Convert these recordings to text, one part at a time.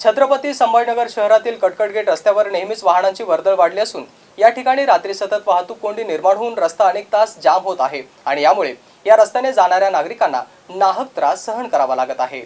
छत्रपती संभाजीनगर शहरातील कटकट गेट रस्त्यावर नेहमीच वाहनांची वर्दळ वाढली असून या ठिकाणी रात्री सतत वाहतूक कोंडी निर्माण होऊन रस्ता अनेक तास जाम होत आहे आणि यामुळे या रस्त्याने जाणाऱ्या नागरिकांना नाहक त्रास सहन करावा लागत आहे.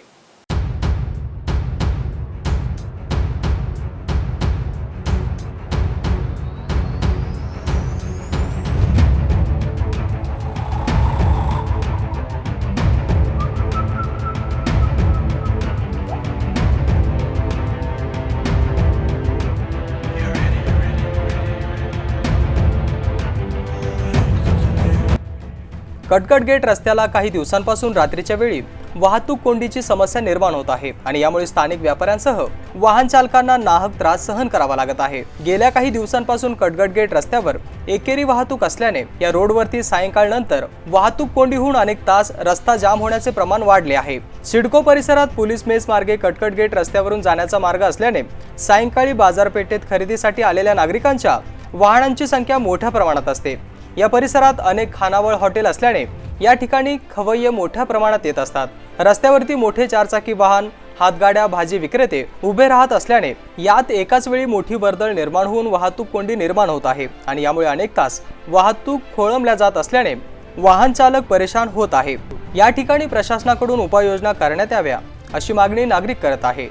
कटकट गेट रस्त्याला काही दिवसांपासून रात्रीच्या वेळी वाहतूक कोंडीची समस्या निर्माण होत आहे आणि यामुळे स्थानिक व्यापाऱ्यांसह वाहन चालकांना नाहक त्रास सहन करावा लागत आहे. गेल्या काही दिवसांपासून कटगट गेट रस्त्यावर एकेरी वाहतूक असल्याने या रोडवरती सायंकाळ नंतर वाहतूक कोंडीहून अनेक तास रस्ता जाम होण्याचे प्रमाण वाढले आहे. सिडको परिसरात पोलीस मेस मार्गे कटकट गेट रस्त्यावरून जाण्याचा मार्ग असल्याने सायंकाळी बाजारपेठेत खरेदीसाठी आलेल्या नागरिकांच्या वाहनांची संख्या मोठ्या प्रमाणात असते. या परिसरात अनेक खानावळ हॉटेल असल्याने या ठिकाणी खवय्ये मोठ्या प्रमाणात येत असतात. रस्त्यावरती मोठे चारचाकी वाहन हातगाड्या भाजी विक्रेते उभे राहत असल्याने यात एकाच वेळी मोठी वर्दळ निर्माण होऊन वाहतूक कोंडी निर्माण होत आहे आणि यामुळे अनेक तास वाहतूक खोळंबल्या जात असल्याने वाहन चालक परेशान होत आहे. या ठिकाणी प्रशासनाकडून उपाययोजना करण्यात याव्या अशी मागणी नागरिक करत आहे.